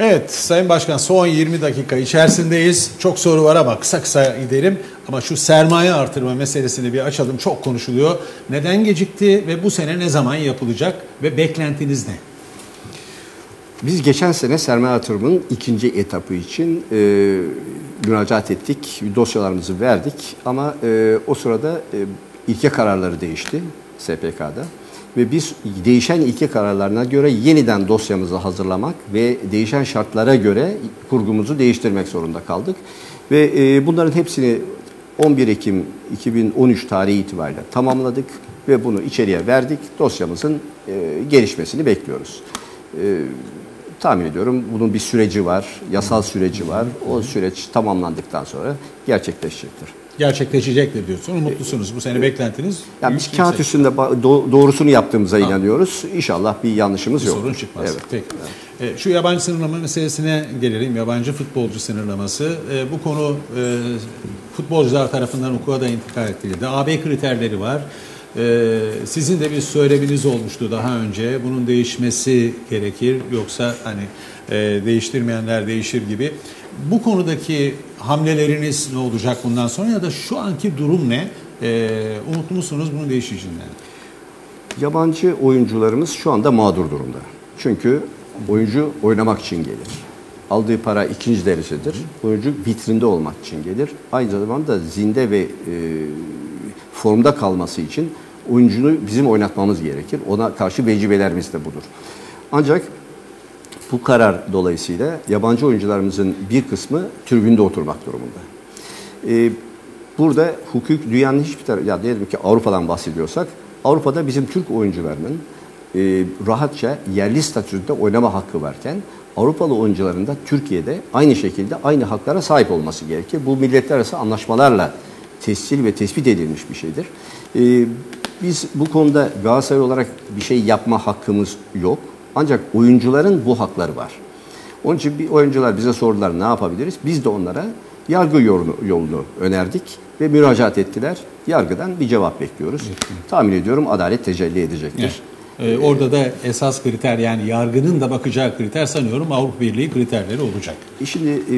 Evet Sayın Başkan son 20 dakika içerisindeyiz. Çok soru var ama kısa kısa gidelim. Ama şu sermaye artırma meselesini bir açalım. Çok konuşuluyor. Neden gecikti ve bu sene ne zaman yapılacak ve beklentiniz ne? Biz geçen sene sermaye yatırımının ikinci etapı için e, müracaat ettik. Dosyalarımızı verdik ama e, o sırada e, ilke kararları değişti SPK'da. Ve biz değişen ilke kararlarına göre yeniden dosyamızı hazırlamak ve değişen şartlara göre kurgumuzu değiştirmek zorunda kaldık. Ve e, bunların hepsini 11 Ekim 2013 tarihi itibariyle tamamladık ve bunu içeriye verdik. Dosyamızın e, gelişmesini bekliyoruz. E, tahmin ediyorum bunun bir süreci var, yasal süreci var. O süreç tamamlandıktan sonra gerçekleşecektir. Gerçekleşecektir diyorsunuz. Mutlusunuz. Bu sene beklentiniz Yani biz kağıt üstünde ba- do- doğrusunu yaptığımıza inanıyoruz. İnşallah bir yanlışımız yok. sorun çıkmaz. Evet. Peki. E, şu yabancı sınırlama meselesine gelelim. Yabancı futbolcu sınırlaması. E, bu konu e, futbolcular tarafından hukuka da intikal edildi. AB kriterleri var. E, sizin de bir söyleminiz olmuştu daha önce. Bunun değişmesi gerekir. Yoksa hani e, değiştirmeyenler değişir gibi. Bu konudaki hamleleriniz ne olacak bundan sonra ya da şu anki durum ne? E, umutlu musunuz bunun değişeceğinden? Yabancı oyuncularımız şu anda mağdur durumda. Çünkü oyuncu oynamak için gelir. Aldığı para ikinci derecedir. Oyuncu vitrinde olmak için gelir. Aynı zamanda zinde ve e, formda kalması için oyuncunu bizim oynatmamız gerekir. Ona karşı vecibelerimiz de budur. Ancak bu karar dolayısıyla yabancı oyuncularımızın bir kısmı tribünde oturmak durumunda. Ee, burada hukuk dünyanın hiçbir tarafı, ya diyelim ki Avrupa'dan bahsediyorsak, Avrupa'da bizim Türk oyuncularının e, rahatça yerli statüsünde oynama hakkı varken, Avrupalı oyuncuların da Türkiye'de aynı şekilde aynı haklara sahip olması gerekir. Bu milletler arası anlaşmalarla tescil ve tespit edilmiş bir şeydir. Ee, biz bu konuda Galatasaray olarak bir şey yapma hakkımız yok. Ancak oyuncuların bu hakları var. Onun için bir oyuncular bize sordular ne yapabiliriz? Biz de onlara yargı yolunu, yolunu önerdik ve müracaat ettiler. Yargıdan bir cevap bekliyoruz. Tahmin ediyorum adalet tecelli edecektir. Evet. Ee, orada da esas kriter yani yargının da bakacağı kriter sanıyorum Avrupa Birliği kriterleri olacak. E Şimdi e,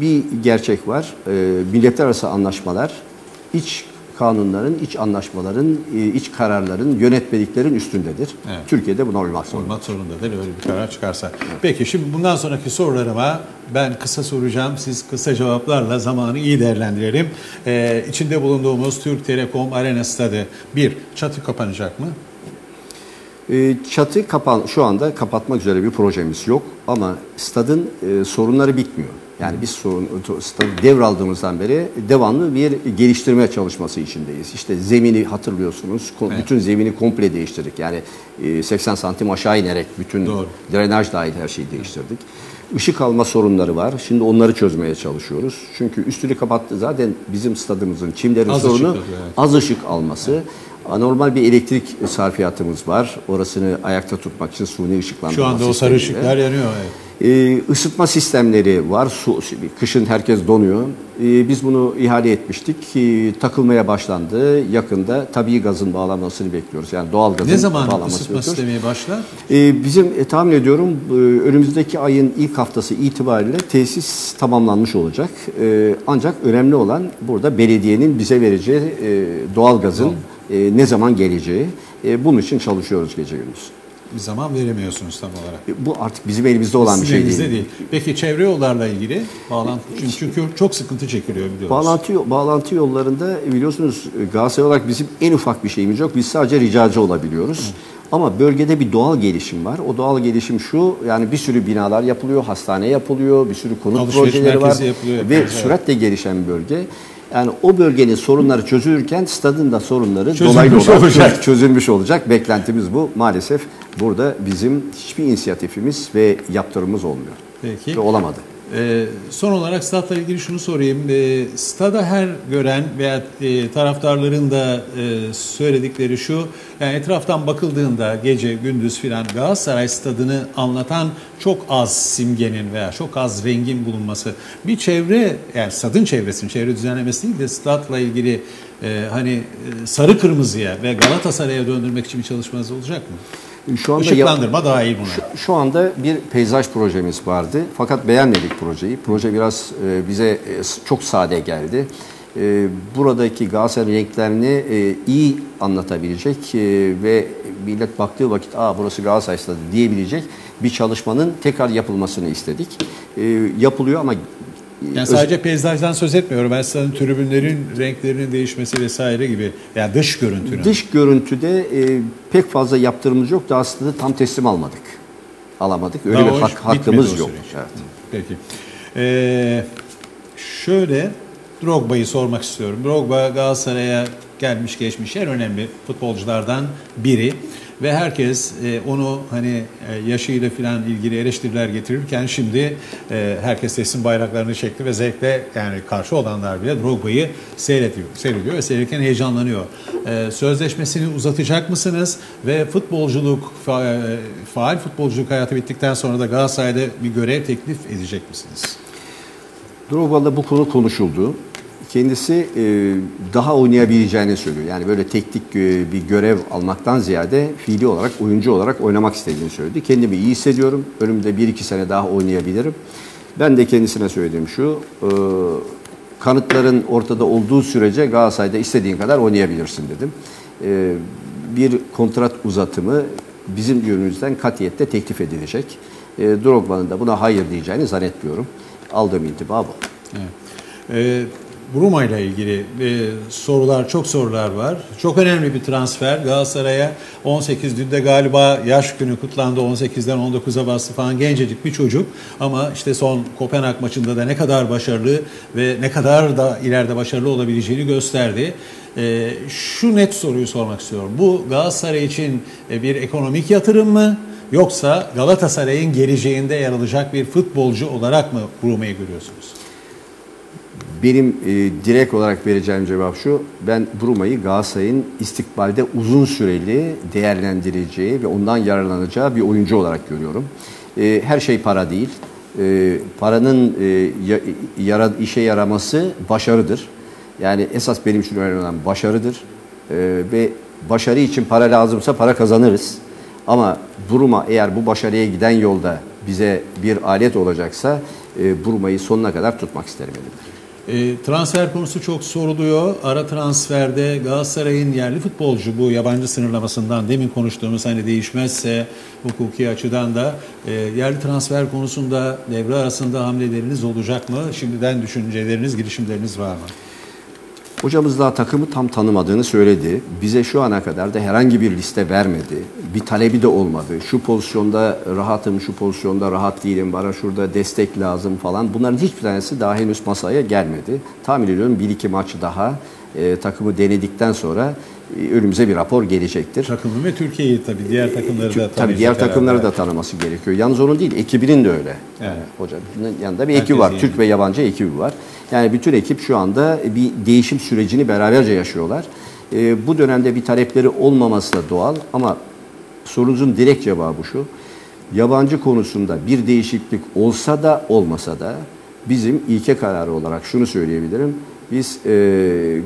bir gerçek var. E, Milletler arası anlaşmalar iç kanunların, iç anlaşmaların, e, iç kararların, yönetmeliklerin üstündedir. Evet. Türkiye'de buna uymak zorunda. Olmak zorundadır öyle bir karar çıkarsa. Peki şimdi bundan sonraki sorularıma ben kısa soracağım. Siz kısa cevaplarla zamanı iyi değerlendirelim. Ee, içinde bulunduğumuz Türk Telekom Arena Stadı bir çatı kapanacak mı? E, Çatı kapan şu anda kapatmak üzere bir projemiz yok ama stadın e, sorunları bitmiyor. Yani biz sorun, stadı devraldığımızdan beri devamlı bir geliştirme çalışması içindeyiz. İşte zemini hatırlıyorsunuz. Evet. Bütün zemini komple değiştirdik. Yani e, 80 santim aşağı inerek bütün Doğru. drenaj dahil her şeyi değiştirdik. Işık alma sorunları var. Şimdi onları çözmeye çalışıyoruz. Çünkü üstünü kapattı zaten bizim stadımızın çimlerin Az sorunu ışık evet. az ışık alması. Anormal bir elektrik sarfiyatımız var. Orasını ayakta tutmak için suni ışıklandırma Şu anda o sarı ışıklar yanıyor. Evet. Ee, ısıtma sistemleri var. Su, kışın herkes donuyor. Ee, biz bunu ihale etmiştik. Ee, takılmaya başlandı. Yakında tabii gazın bağlanmasını bekliyoruz. Yani doğal gazın Ne zaman bağlanmasını ısıtma bekliyoruz. sistemi başlar? Ee, bizim e, tahmin ediyorum e, önümüzdeki ayın ilk haftası itibariyle tesis tamamlanmış olacak. Ee, ancak önemli olan burada belediyenin bize vereceği e, doğalgazın e, ne zaman geleceği. E, bunun için çalışıyoruz gece gündüz. Bir zaman veremiyorsunuz tam olarak. E, bu artık bizim elimizde olan bir Sizin şey elinizde değil. Peki çevre yollarla ilgili bağlantı çünkü, çünkü çok sıkıntı çekiliyor biliyoruz. Bağlantı, bağlantı yollarında e, biliyorsunuz e, Galatasaray olarak bizim en ufak bir şeyimiz yok. Biz sadece ricacı olabiliyoruz. Ama bölgede bir doğal gelişim var. O doğal gelişim şu, yani bir sürü binalar yapılıyor, hastane yapılıyor, bir sürü konut Alışveriş projeleri var. yapılıyor, Ve evet. süratle gelişen bir bölge. Yani o bölgenin sorunları çözülürken stadın da sorunları Çözülmüş dolaylı olarak olacak. çözülmüş olacak. Beklentimiz bu. Maalesef burada bizim hiçbir inisiyatifimiz ve yaptırımımız olmuyor. Peki. Ve olamadı. Ee, son olarak statla ilgili şunu sorayım. Ee, stada her gören veya e, taraftarların da e, söyledikleri şu. Yani etraftan bakıldığında gece gündüz filan Galatasaray stadını anlatan çok az simgenin veya çok az rengin bulunması. Bir çevre yani stadın çevresinin çevre düzenlemesi değil de statla ilgili e, hani e, sarı kırmızıya ve Galatasaray'a döndürmek için bir çalışmanız olacak mı? Şu anda Işıklandırma dahil buna. Şu, şu anda bir peyzaj projemiz vardı. Fakat beğenmedik projeyi. Proje biraz e, bize e, çok sade geldi. E, buradaki Galatasaray renklerini e, iyi anlatabilecek e, ve millet baktığı vakit Aa, burası Galatasaray Stadı diyebilecek bir çalışmanın tekrar yapılmasını istedik. E, yapılıyor ama Yani sadece peyzajdan söz etmiyorum. Ben sana tribünlerin renklerinin değişmesi vesaire gibi. Yani dış görüntünün. Dış görüntüde e, pek fazla yaptırımımız yoktu. Aslında tam teslim almadık. Alamadık. Öyle Daha bir hak, hakkımız yok. Evet. Peki. Ee, şöyle Drogba'yı sormak istiyorum. Drogba Galatasaray'a gelmiş geçmiş en önemli futbolculardan biri ve herkes e, onu hani e, yaşıyla filan ilgili eleştiriler getirirken şimdi e, herkes teslim bayraklarını çekti ve zevkle yani karşı olanlar bile Drogba'yı seyrediyor, seyrediyor ve seyredilirken heyecanlanıyor. E, sözleşmesini uzatacak mısınız ve futbolculuk fa, e, faal futbolculuk hayatı bittikten sonra da Galatasaray'da bir görev teklif edecek misiniz? Drogba'da bu konu konuşuldu. Kendisi e, daha oynayabileceğini söylüyor. Yani böyle teknik e, bir görev almaktan ziyade fiili olarak, oyuncu olarak oynamak istediğini söyledi. Kendimi iyi hissediyorum. Önümde 1-2 sene daha oynayabilirim. Ben de kendisine söylediğim şu, e, kanıtların ortada olduğu sürece Galatasaray'da istediğin kadar oynayabilirsin dedim. Bir kontrat uzatımı bizim yönümüzden katiyette teklif edilecek. Drogba'nın da buna hayır diyeceğini zannetmiyorum. Aldığım intiba bu. Evet. Ee, Bruma ile ilgili e, sorular, çok sorular var. Çok önemli bir transfer. Galatasaray'a 18 dün de galiba yaş günü kutlandı. 18'den 19'a bastı falan gencecik bir çocuk. Ama işte son Kopenhag maçında da ne kadar başarılı ve ne kadar da ileride başarılı olabileceğini gösterdi. E, şu net soruyu sormak istiyorum. Bu Galatasaray için e, bir ekonomik yatırım mı? Yoksa Galatasaray'ın geleceğinde yer alacak bir futbolcu olarak mı Bruma'yı görüyorsunuz? Benim e, direkt olarak vereceğim cevap şu. Ben Bruma'yı Galatasaray'ın istikbalde uzun süreli değerlendireceği ve ondan yararlanacağı bir oyuncu olarak görüyorum. E, her şey para değil. E, paranın e, ya, yara, işe yaraması başarıdır. Yani esas benim için önemli olan başarıdır. E, ve başarı için para lazımsa para kazanırız. Ama Bruma eğer bu başarıya giden yolda bize bir alet olacaksa e, Bruma'yı sonuna kadar tutmak isterim elimde. E, transfer konusu çok soruluyor. Ara transferde Galatasaray'ın yerli futbolcu bu yabancı sınırlamasından demin konuştuğumuz hani değişmezse hukuki açıdan da e, yerli transfer konusunda devre arasında hamleleriniz olacak mı? Şimdiden düşünceleriniz, girişimleriniz var mı? Hocamız daha takımı tam tanımadığını söyledi. Bize şu ana kadar da herhangi bir liste vermedi. Bir talebi de olmadı. Şu pozisyonda rahatım, şu pozisyonda rahat değilim, bana şurada destek lazım falan. Bunların hiçbir tanesi daha henüz masaya gelmedi. Tahmin ediyorum bir iki maç daha e, takımı denedikten sonra önümüze bir rapor gelecektir. Takımı ve Türkiye'yi tabii diğer takımları da Tabii diğer takımları da tanıması gerekiyor. Yalnız onun değil, ekibinin de öyle. Evet. Hocanın yanında bir Herkes ekibi var. yani. Türk ve yabancı ekibi var. Yani bütün ekip şu anda bir değişim sürecini beraberce yaşıyorlar. Ee, bu dönemde bir talepleri olmaması da doğal ama sorunuzun direkt cevabı şu. Yabancı konusunda bir değişiklik olsa da olmasa da bizim ilke kararı olarak şunu söyleyebilirim. Biz e,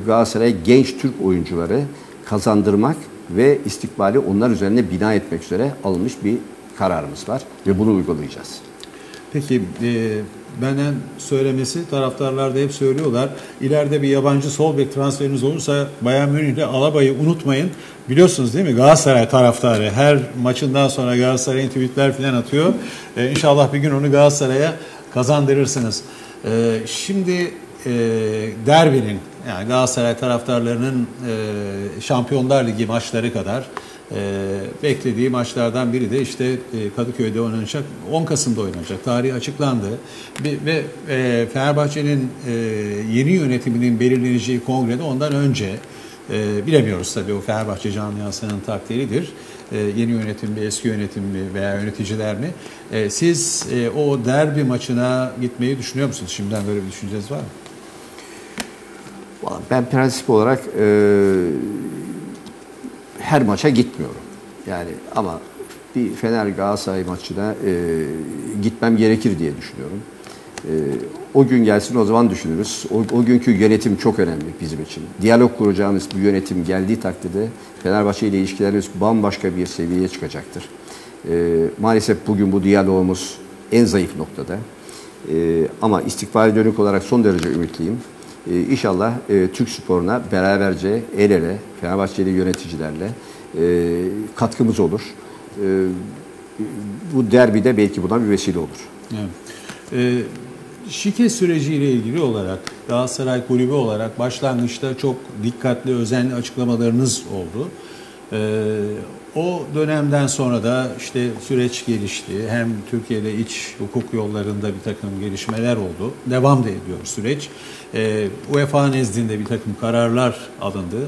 Galatasaray genç Türk oyuncuları kazandırmak ve istikbali onlar üzerine bina etmek üzere alınmış bir kararımız var ve bunu uygulayacağız. Peki e, benden söylemesi taraftarlar da hep söylüyorlar. İleride bir yabancı sol bek transferiniz olursa Bayern Münih'le Alaba'yı unutmayın. Biliyorsunuz değil mi Galatasaray taraftarı her maçından sonra Galatasaray'ın tweetler falan atıyor. E, inşallah bir gün onu Galatasaray'a kazandırırsınız. E, şimdi e, derbinin yani Galatasaray taraftarlarının e, Şampiyonlar Ligi maçları kadar e, beklediği maçlardan biri de işte e, Kadıköy'de oynanacak. 10 Kasım'da oynanacak. Tarihi açıklandı. Bir- Ve e, Fenerbahçe'nin e, yeni yönetiminin belirleneceği kongrede ondan önce e, bilemiyoruz tabii o Fenerbahçe camiasının takdiridir. E, yeni yönetim mi, eski yönetim mi veya yöneticiler mi? E, siz e, o derbi maçına gitmeyi düşünüyor musunuz? Şimdiden böyle bir düşünceniz var mı? Vallahi Ben prensip olarak e, her maça gitmiyorum. Yani ama bir Fener Galatasaray maçına e, gitmem gerekir diye düşünüyorum. E, o gün gelsin o zaman düşünürüz. O, o günkü yönetim çok önemli bizim için. Diyalog kuracağımız bir yönetim geldiği takdirde Fenerbahçe ile ilişkilerimiz bambaşka bir seviyeye çıkacaktır. E, maalesef bugün bu diyalogumuz en zayıf noktada. E, ama istikbale dönük olarak son derece ümitliyim. E, inşallah e, Türk sporuna beraberce el ele Fenerbahçeli yöneticilerle e, katkımız olur. E, bu derbide belki buna bir vesile olur. Evet. E, şike süreciyle ilgili olarak Galatasaray Kulübü olarak başlangıçta çok dikkatli, özenli açıklamalarınız oldu. E, o dönemden sonra da işte süreç gelişti. Hem Türkiye'de iç hukuk yollarında bir takım gelişmeler oldu. Devam da ediyor süreç. E, UEFA nezdinde bir takım kararlar alındı.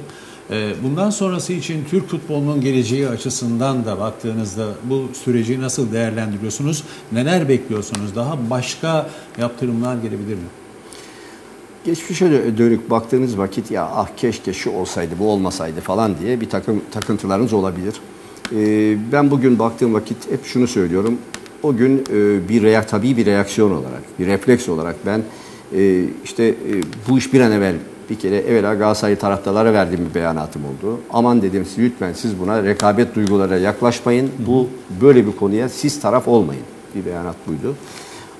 E, bundan sonrası için Türk futbolunun geleceği açısından da baktığınızda bu süreci nasıl değerlendiriyorsunuz? Neler bekliyorsunuz? Daha başka yaptırımlar gelebilir mi? Geçmişe dönük baktığınız vakit ya ah keşke şu olsaydı bu olmasaydı falan diye bir takım takıntılarınız olabilir. Ee, ben bugün baktığım vakit hep şunu söylüyorum. O gün e, bir reak tabii bir reaksiyon olarak, bir refleks olarak ben e, işte e, bu iş bir an evvel bir kere evvela Galatasaray taraftarlara verdiğim bir beyanatım oldu. Aman dedim siz lütfen siz buna rekabet duygulara yaklaşmayın. Bu böyle bir konuya siz taraf olmayın. Bir beyanat buydu.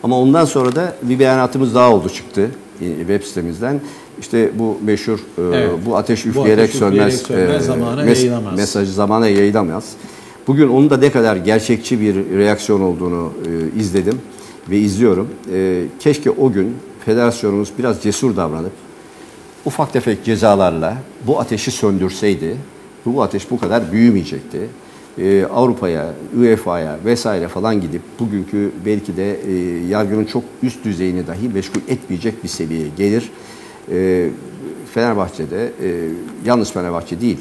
Ama ondan sonra da bir beyanatımız daha oldu çıktı web sitemizden. İşte bu meşhur evet. bu ateş üfleyerek, bu ateş sönmez, sönmez e, zamana mes yayılamaz. mesajı zamana yayılamaz. Bugün onun da ne kadar gerçekçi bir reaksiyon olduğunu e, izledim ve izliyorum. E, keşke o gün federasyonumuz biraz cesur davranıp ufak tefek cezalarla bu ateşi söndürseydi bu ateş bu kadar büyümeyecekti. Ee, Avrupa'ya, UEFA'ya vesaire falan gidip bugünkü belki de e, yargının çok üst düzeyini dahi meşgul etmeyecek bir seviyeye gelir. E, Fenerbahçe'de e, yalnız Fenerbahçe değil,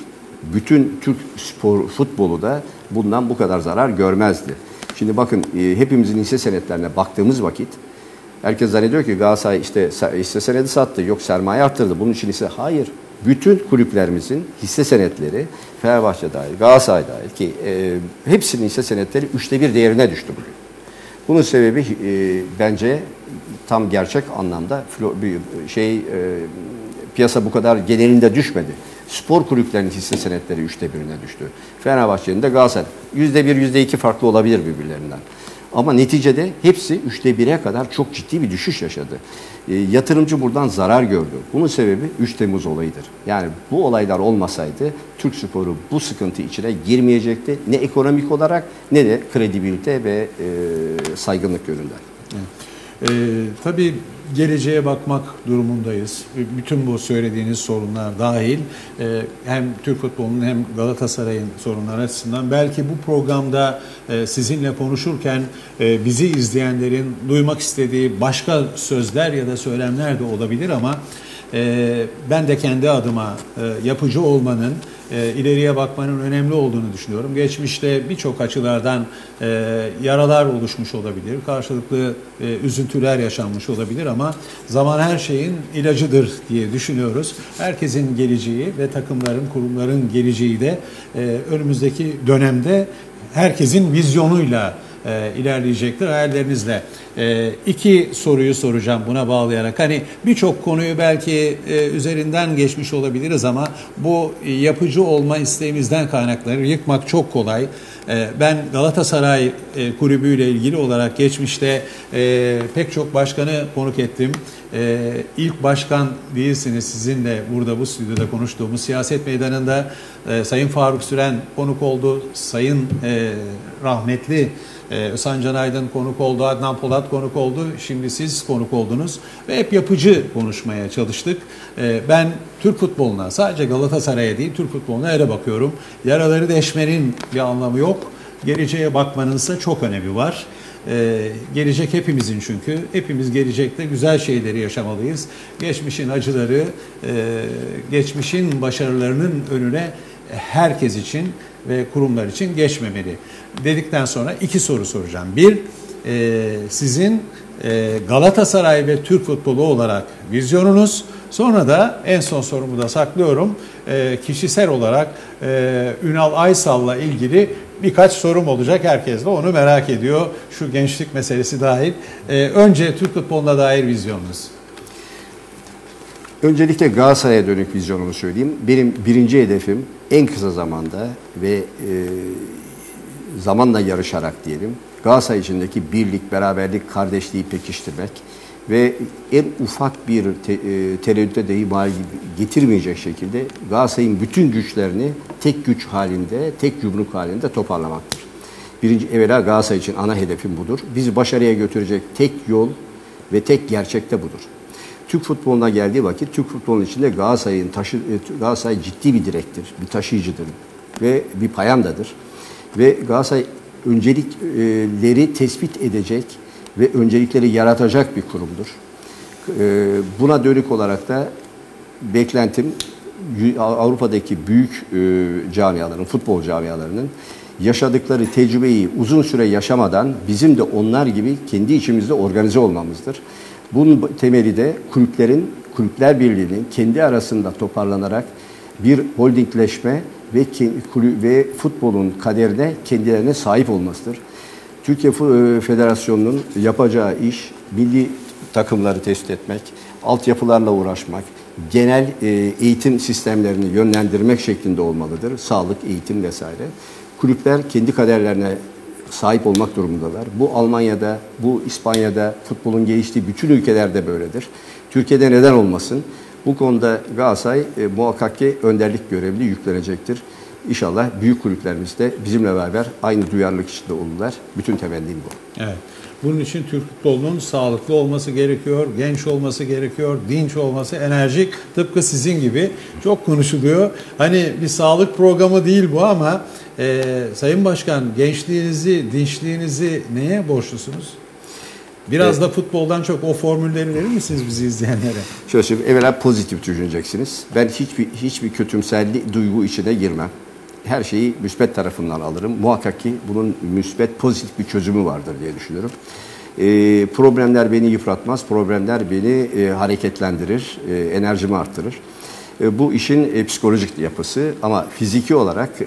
bütün Türk spor futbolu da bundan bu kadar zarar görmezdi. Şimdi bakın e, hepimizin hisse senetlerine baktığımız vakit Herkes zannediyor ki Galatasaray işte hisse senedi sattı, yok sermaye arttırdı. Bunun için ise hayır. Bütün kulüplerimizin hisse senetleri Fenerbahçe dahil, Galatasaray dahil ki e, hepsinin hisse senetleri üçte bir değerine düştü bugün. Bunun sebebi e, bence tam gerçek anlamda şey e, piyasa bu kadar genelinde düşmedi. Spor kulüplerinin hisse senetleri üçte birine düştü. Fenerbahçe'nin de Galatasaray yüzde bir, yüzde iki farklı olabilir birbirlerinden. Ama neticede hepsi üçte bire kadar çok ciddi bir düşüş yaşadı. E, yatırımcı buradan zarar gördü. Bunun sebebi 3 Temmuz olayıdır. Yani bu olaylar olmasaydı Türk sporu bu sıkıntı içine girmeyecekti. Ne ekonomik olarak ne de kredibilite ve e, saygınlık yönünden. Evet. E, tabii geleceğe bakmak durumundayız. Bütün bu söylediğiniz sorunlar dahil e, hem Türk futbolunun hem Galatasaray'ın sorunları açısından belki bu programda e, sizinle konuşurken e, bizi izleyenlerin duymak istediği başka sözler ya da söylemler de olabilir ama ben de kendi adıma yapıcı olmanın e, ileriye bakmanın önemli olduğunu düşünüyorum. Geçmişte birçok açılardan e, yaralar oluşmuş olabilir, karşılıklı e, üzüntüler yaşanmış olabilir ama zaman her şeyin ilacıdır diye düşünüyoruz. Herkesin geleceği ve takımların, kurumların geleceği de e, önümüzdeki dönemde herkesin vizyonuyla e, ilerleyecektir hayallerinizle. E, iki soruyu soracağım buna bağlayarak. Hani birçok konuyu belki e, üzerinden geçmiş olabiliriz ama bu yapıcı olma isteğimizden kaynaklanır. Yıkmak çok kolay. E, ben Galatasaray e, kulübüyle ilgili olarak geçmişte e, pek çok başkanı konuk ettim. E, ilk başkan değilsiniz sizinle burada bu stüdyoda konuştuğumuz siyaset meydanında e, Sayın Faruk Süren konuk oldu. Sayın e, rahmetli ee, Özhan Aydın konuk oldu, Adnan Polat konuk oldu. Şimdi siz konuk oldunuz ve hep yapıcı konuşmaya çalıştık. Ee, ben Türk futboluna sadece Galatasaray'a değil Türk futboluna öyle bakıyorum. Yaraları deşmenin bir anlamı yok. Geleceğe bakmanın ise çok önemi var. Ee, gelecek hepimizin çünkü. Hepimiz gelecekte güzel şeyleri yaşamalıyız. Geçmişin acıları, e, geçmişin başarılarının önüne herkes için ve kurumlar için geçmemeli. Dedikten sonra iki soru soracağım. Bir, e, sizin e, Galatasaray ve Türk futbolu olarak vizyonunuz. Sonra da en son sorumu da saklıyorum. E, kişisel olarak e, Ünal Aysal'la ilgili birkaç sorum olacak. Herkes de onu merak ediyor. Şu gençlik meselesi dahil. Ee, önce Türk futboluna dair vizyonunuz. Öncelikle Galatasaray'a dönük vizyonumu söyleyeyim. Benim birinci hedefim en kısa zamanda ve e, zamanla yarışarak diyelim Galatasaray içindeki birlik, beraberlik, kardeşliği pekiştirmek ve en ufak bir te, e, tereddüte de ihmal getirmeyecek şekilde Galatasaray'ın bütün güçlerini tek güç halinde, tek yumruk halinde toparlamaktır. Birinci evvela Galatasaray için ana hedefim budur. Bizi başarıya götürecek tek yol ve tek gerçekte budur. Türk futboluna geldiği vakit Türk futbolunun içinde Galatasaray'ın taşı e, Galatasaray ciddi bir direktir, bir taşıyıcıdır ve bir payandadır. Ve Galatasaray öncelikleri tespit edecek ve öncelikleri yaratacak bir kurumdur. E, buna dönük olarak da beklentim Avrupa'daki büyük e, camiaların, futbol camialarının yaşadıkları tecrübeyi uzun süre yaşamadan bizim de onlar gibi kendi içimizde organize olmamızdır. Bunun temeli de kulüplerin, kulüpler birliğinin kendi arasında toparlanarak bir holdingleşme ve, ve futbolun kaderine kendilerine sahip olmasıdır. Türkiye e, Federasyonu'nun yapacağı iş milli takımları tespit etmek, altyapılarla uğraşmak, genel e, eğitim sistemlerini yönlendirmek şeklinde olmalıdır. Sağlık, eğitim vesaire. Kulüpler kendi kaderlerine sahip olmak durumundalar. Bu Almanya'da, bu İspanya'da, futbolun geliştiği bütün ülkelerde böyledir. Türkiye'de neden olmasın? Bu konuda Galatasaray e, muhakkak ki önderlik görevli yüklenecektir. İnşallah büyük kulüplerimiz de bizimle beraber aynı duyarlılık içinde olurlar. Bütün temennim bu. Evet. Bunun için Türk futbolunun sağlıklı olması gerekiyor, genç olması gerekiyor, dinç olması, enerjik. Tıpkı sizin gibi çok konuşuluyor. Hani bir sağlık programı değil bu ama e, Sayın Başkan gençliğinizi, dinçliğinizi neye borçlusunuz? Biraz evet. da futboldan çok o formülleri verir misiniz bizi izleyenlere? Şöyle söyleyeyim, evvela pozitif düşüneceksiniz. Ben hiçbir hiçbir kötümselli duygu içine girmem. Her şeyi müsbet tarafından alırım. Muhakkak ki bunun müsbet, pozitif bir çözümü vardır diye düşünüyorum. E, problemler beni yıpratmaz, problemler beni e, hareketlendirir, e, enerjimi arttırır. E, bu işin e, psikolojik yapısı ama fiziki olarak e,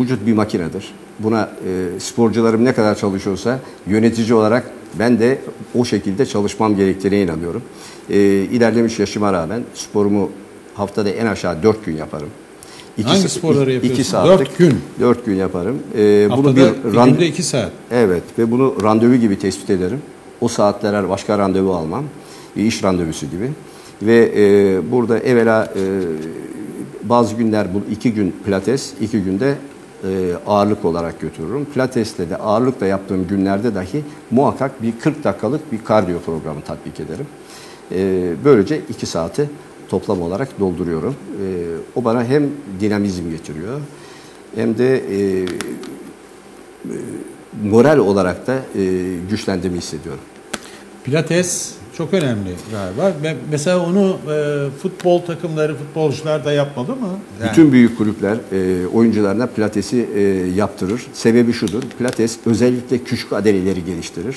vücut bir makinedir. Buna e, sporcularım ne kadar çalışıyorsa yönetici olarak ben de o şekilde çalışmam gerektiğine inanıyorum. E, ilerlemiş yaşıma rağmen sporumu haftada en aşağı dört gün yaparım. İki, Hangi sporları yapıyorsun? İki saatlik. Dört gün. Dört gün yaparım. Ee, Haftada bunu bir, bir günde iki saat. Evet ve bunu randevu gibi tespit ederim. O saatler başka randevu almam. Bir iş randevusu gibi. Ve e, burada evvela e, bazı günler bu iki gün pilates, iki günde e, ağırlık olarak götürürüm. Pilates'te de ağırlıkla yaptığım günlerde dahi muhakkak bir 40 dakikalık bir kardiyo programı tatbik ederim. E, böylece iki saati toplam olarak dolduruyorum. E, o bana hem dinamizm getiriyor hem de e, e, moral olarak da e, güçlendiğimi hissediyorum. Pilates çok önemli galiba. Mesela onu e, futbol takımları, futbolcular da yapmalı mı? Yani. Bütün büyük kulüpler e, oyuncularına pilatesi e, yaptırır. Sebebi şudur. Pilates özellikle küçük adelileri geliştirir.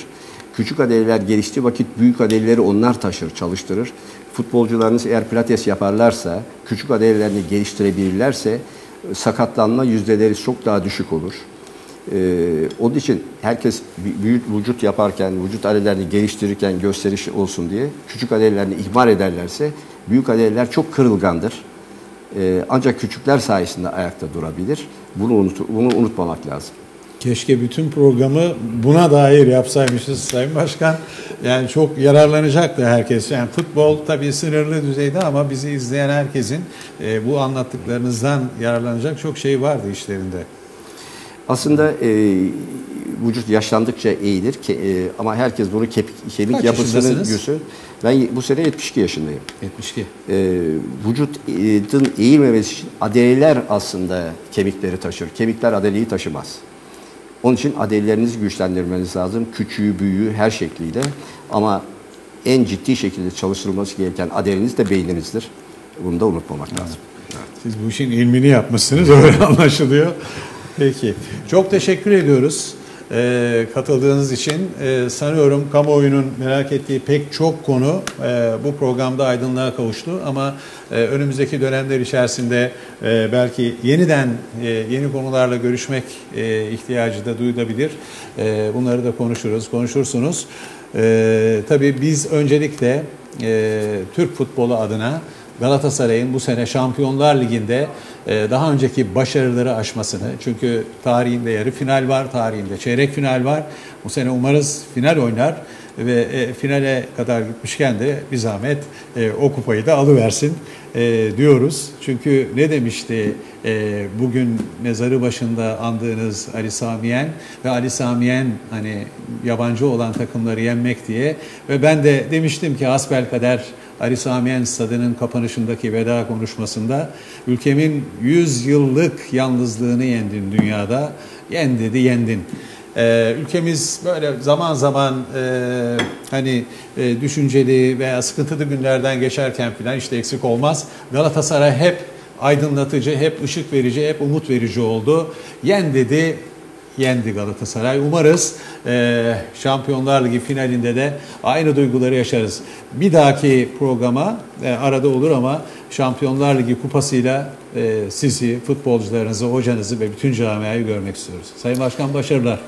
Küçük adeliler geliştiği vakit büyük adelileri onlar taşır, çalıştırır. Futbolcularınız eğer pilates yaparlarsa, küçük adelilerini geliştirebilirlerse sakatlanma yüzdeleri çok daha düşük olur. Ee, onun için herkes büyük vücut yaparken, vücut adelerini geliştirirken gösteriş olsun diye küçük adelerini ihmal ederlerse büyük adeleler çok kırılgandır. Ee, ancak küçükler sayesinde ayakta durabilir. Bunu, unut, bunu unutmamak lazım. Keşke bütün programı buna dair yapsaymışız Sayın Başkan. Yani çok yararlanacaktı herkes. Yani futbol tabii sınırlı düzeyde ama bizi izleyen herkesin e, bu anlattıklarınızdan yararlanacak çok şey vardı işlerinde. Aslında e, vücut yaşlandıkça eğilir ke, e, ama herkes bunu kepik, kemik Kaç yapısının göğsü. Ben bu sene 72 yaşındayım. 72. E, vücutun eğilmemesi için adeliler aslında kemikleri taşır. Kemikler adeliyi taşımaz. Onun için adelilerinizi güçlendirmeniz lazım. Küçüğü, büyüğü her şekliyle. Ama en ciddi şekilde çalıştırılması gereken adeliniz de beyninizdir. Bunu da unutmamak evet. lazım. Siz bu işin ilmini yapmışsınız öyle anlaşılıyor. Peki. Çok teşekkür ediyoruz. e, katıldığınız için. E, sanıyorum kamuoyunun merak ettiği pek çok konu e, bu programda aydınlığa kavuştu ama e, önümüzdeki dönemler içerisinde e, belki yeniden e, yeni konularla görüşmek e, ihtiyacı da duyulabilir. E, bunları da konuşuruz, konuşursunuz. E, tabii biz öncelikle e, Türk futbolu adına Galatasaray'ın bu sene Şampiyonlar Ligi'nde e, daha önceki başarıları aşmasını çünkü tarihinde yarı final var, tarihinde çeyrek final var. Bu sene umarız final oynar ve e, finale kadar gitmişken de bir zahmet e, o kupayı da alıversin diyoruz. Çünkü ne demişti bugün mezarı başında andığınız Ali Samiyen ve Ali Samiyen hani yabancı olan takımları yenmek diye ve ben de demiştim ki hasbel kader Ali Samiyen Stadı'nın kapanışındaki veda konuşmasında ülkemin 100 yıllık yalnızlığını yendin dünyada. Yen dedi yendin. Ee, ülkemiz böyle zaman zaman e, hani e, düşünceli veya sıkıntılı günlerden geçerken filan işte eksik olmaz. Galatasaray hep aydınlatıcı, hep ışık verici, hep umut verici oldu. Yen dedi, yendi Galatasaray. Umarız e, Şampiyonlar Ligi finalinde de aynı duyguları yaşarız. Bir dahaki programa e, arada olur ama Şampiyonlar Ligi kupasıyla e, sizi, futbolcularınızı, hocanızı ve bütün camiayı görmek istiyoruz. Sayın Başkan başarılar.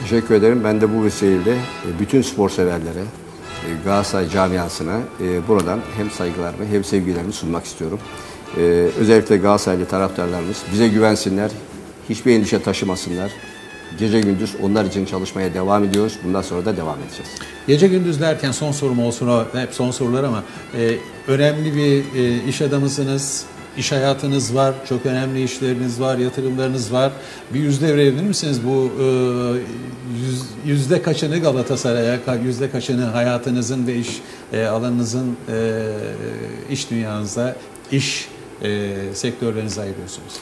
Teşekkür ederim. Ben de bu vesileyle e, bütün spor severlere, e, Galatasaray camiasına e, buradan hem saygılarımı hem sevgilerimi sunmak istiyorum. Özellikle Galatasaraylı taraftarlarımız bize güvensinler, hiçbir endişe taşımasınlar. Gece gündüz onlar için çalışmaya devam ediyoruz. Bundan sonra da devam edeceğiz. Gece gündüz derken son sorum olsun hep son sorular ama e, önemli bir e, iş adamısınız. İş hayatınız var, çok önemli işleriniz var, yatırımlarınız var. Bir yüzde verebilir misiniz bu e, yüz, yüzde kaçını Galatasaray'a, yüzde kaçını hayatınızın ve iş e, alanınızın, e, iş dünyanızda, iş e, sektörlerinize ayırıyorsunuz?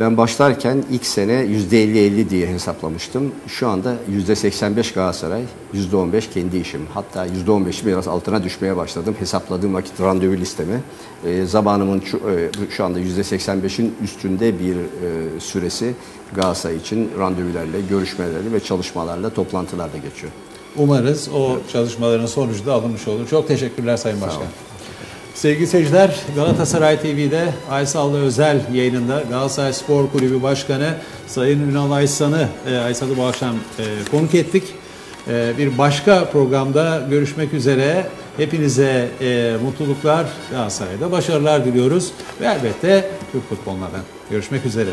Ben başlarken ilk sene %50-50 diye hesaplamıştım. Şu anda %85 Galatasaray, %15 kendi işim. Hatta %15'i biraz altına düşmeye başladım. Hesapladığım vakit randevu listemi. E, zamanımın şu, e, şu anda %85'in üstünde bir e, süresi Galatasaray için randevularla, görüşmelerle ve çalışmalarla, toplantılarla geçiyor. Umarız o çalışmaların sonucu da alınmış olur. Çok teşekkürler Sayın Başkan. Sevgili seyirciler, Galatasaray TV'de Aysal'la özel yayınında Galatasaray Spor Kulübü Başkanı Sayın Ünal Aysan'ı e, Aysal'ı bu akşam e, konuk ettik. E, bir başka programda görüşmek üzere. Hepinize e, mutluluklar, Galatasaray'da başarılar diliyoruz ve elbette Türk futbolundan. Görüşmek üzere.